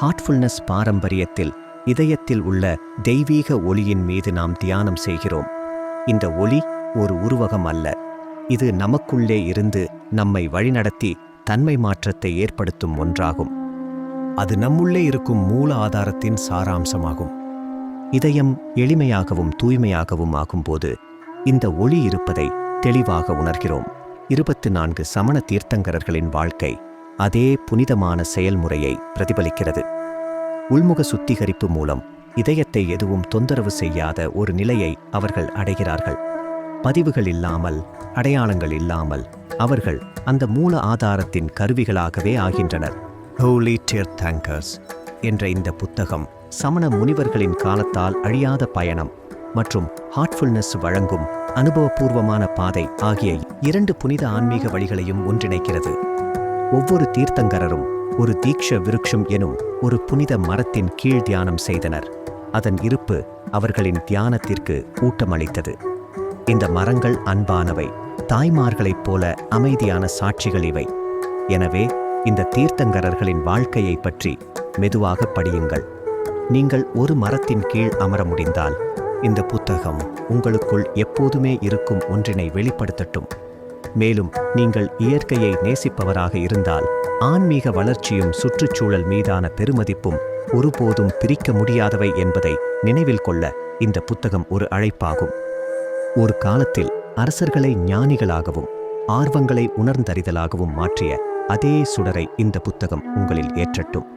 Heartfulness பாரம்பரியத்தில் இதயத்தில் உள்ள தெய்வீக ஒளியின் மீது நாம் தியானம் செய்கிறோம். இந்த ஒளி ஒரு உருவகம் அல்ல. இது நமக்குள்ளே இருந்து நம்மை வழிநடத்தி தன்மை மாற்றத்தை ஏற்படுத்தும் ஒன்றாகும். அது நம்முள்ளே இருக்கும் மூல ஆதாரத்தின் சாராம்சமாகும். இதயம் எளிமையாகவும் தூய்மையாகவும் ஆகும்போது இந்த ஒளி இருப்பதை தெளிவாக உணர்கிறோம். இருபத்து நான்கு சமண தீர்த்தங்கரர்களின் வாழ்க்கை அதே புனிதமான செயல்முறையை பிரதிபலிக்கிறது. உள்முக சுத்திகரிப்பு மூலம் இதயத்தை எதுவும் தொந்தரவு செய்யாத ஒரு நிலையை அவர்கள் அடைகிறார்கள். பதிவுகள் இல்லாமல் அடையாளங்கள் இல்லாமல் அவர்கள் அந்த மூல ஆதாரத்தின் கருவிகளாகவே ஆகின்றனர். ஹோலி தேங்கர்ஸ் என்ற இந்த புத்தகம் சமண முனிவர்களின் காலத்தால் அழியாத பயணம் மற்றும் ஹார்ட்ஃபுல்னஸ் வழங்கும் அனுபவபூர்வமான பாதை ஆகிய இரண்டு புனித ஆன்மீக வழிகளையும் ஒன்றிணைக்கிறது. ஒவ்வொரு தீர்த்தங்கரரும் ஒரு தீக்ஷ விருட்சம் எனும் ஒரு புனித மரத்தின் கீழ் தியானம் செய்தனர். அதன் இருப்பு அவர்களின் தியானத்திற்கு ஊட்டமளித்தது. இந்த மரங்கள் அன்பானவை தாய்மார்களைப் போல அமைதியான சாட்சிகள் இவை. எனவே இந்த தீர்த்தங்கரர்களின் வாழ்க்கையைப் பற்றி மெதுவாக படியுங்கள். நீங்கள் ஒரு மரத்தின் கீழ் அமர முடிந்தால் இந்த புத்தகம் உங்களுக்குள் எப்போதுமே இருக்கும் ஒன்றினை வெளிப்படுத்தட்டும். மேலும் நீங்கள் இயற்கையை நேசிப்பவராக இருந்தால் ஆன்மீக வளர்ச்சியும் சுற்றுச்சூழல் மீதான பெருமதிப்பும் ஒருபோதும் பிரிக்க முடியாதவை என்பதை நினைவில் கொள்ள இந்த புத்தகம் ஒரு அழைப்பாகும். ஒரு காலத்தில் அரசர்களை ஞானிகளாகவும் ஆர்வங்களை உணர்ந்தறிதலாகவும் மாற்றிய அதே சுடரை இந்த புத்தகம் உங்களில் ஏற்றட்டும்.